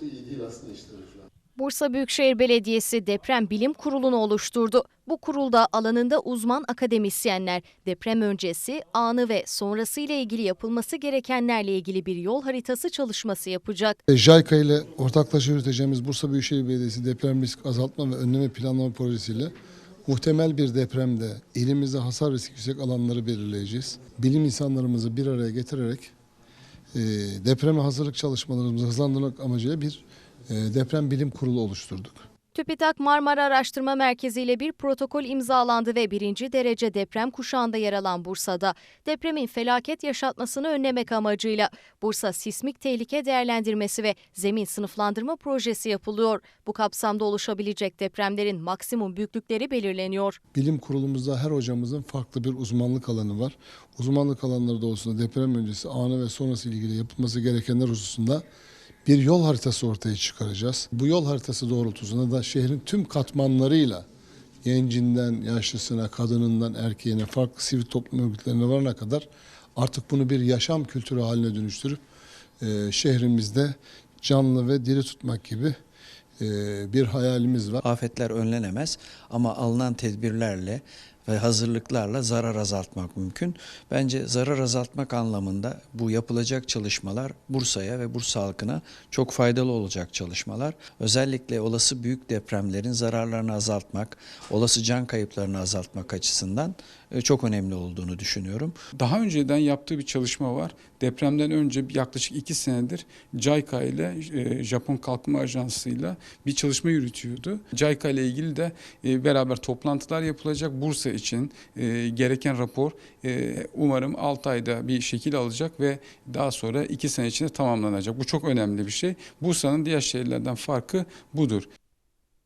da iyi değil aslında işleri falan. Bursa Büyükşehir Belediyesi Deprem Bilim Kurulu'nu oluşturdu. Bu kurulda alanında uzman akademisyenler deprem öncesi, anı ve sonrası ile ilgili yapılması gerekenlerle ilgili bir yol haritası çalışması yapacak. E, JICA ile ortaklaşa yürüteceğimiz Bursa Büyükşehir Belediyesi Deprem Risk Azaltma ve Önleme Planlama Projesiyle muhtemel bir depremde elimizde hasar riski yüksek alanları belirleyeceğiz. Bilim insanlarımızı bir araya getirerek e, depreme hazırlık çalışmalarımızı hızlandırmak amacıyla bir e, deprem bilim kurulu oluşturduk. TÜBİTAK Marmara Araştırma Merkezi ile bir protokol imzalandı ve birinci derece deprem kuşağında yer alan Bursa'da depremin felaket yaşatmasını önlemek amacıyla Bursa Sismik Tehlike Değerlendirmesi ve Zemin Sınıflandırma Projesi yapılıyor. Bu kapsamda oluşabilecek depremlerin maksimum büyüklükleri belirleniyor. Bilim kurulumuzda her hocamızın farklı bir uzmanlık alanı var. Uzmanlık alanları doğrultusunda deprem öncesi, anı ve sonrası ilgili yapılması gerekenler hususunda bir yol haritası ortaya çıkaracağız. Bu yol haritası doğrultusunda da şehrin tüm katmanlarıyla gencinden, yaşlısına, kadınından, erkeğine, farklı sivil toplum örgütlerine varana kadar artık bunu bir yaşam kültürü haline dönüştürüp e, şehrimizde canlı ve diri tutmak gibi e, bir hayalimiz var. Afetler önlenemez ama alınan tedbirlerle ve hazırlıklarla zarar azaltmak mümkün. Bence zarar azaltmak anlamında bu yapılacak çalışmalar Bursa'ya ve Bursa halkına çok faydalı olacak çalışmalar. Özellikle olası büyük depremlerin zararlarını azaltmak, olası can kayıplarını azaltmak açısından e, çok önemli olduğunu düşünüyorum. Daha önceden yaptığı bir çalışma var. Depremden önce yaklaşık iki senedir JICA ile e, Japon Kalkınma Ajansı ile bir çalışma yürütüyordu. JICA ile ilgili de e, beraber toplantılar yapılacak. Bursa için e, gereken rapor e, umarım 6 ayda bir şekil alacak ve daha sonra 2 sene içinde tamamlanacak. Bu çok önemli bir şey. Bursa'nın diğer şehirlerden farkı budur.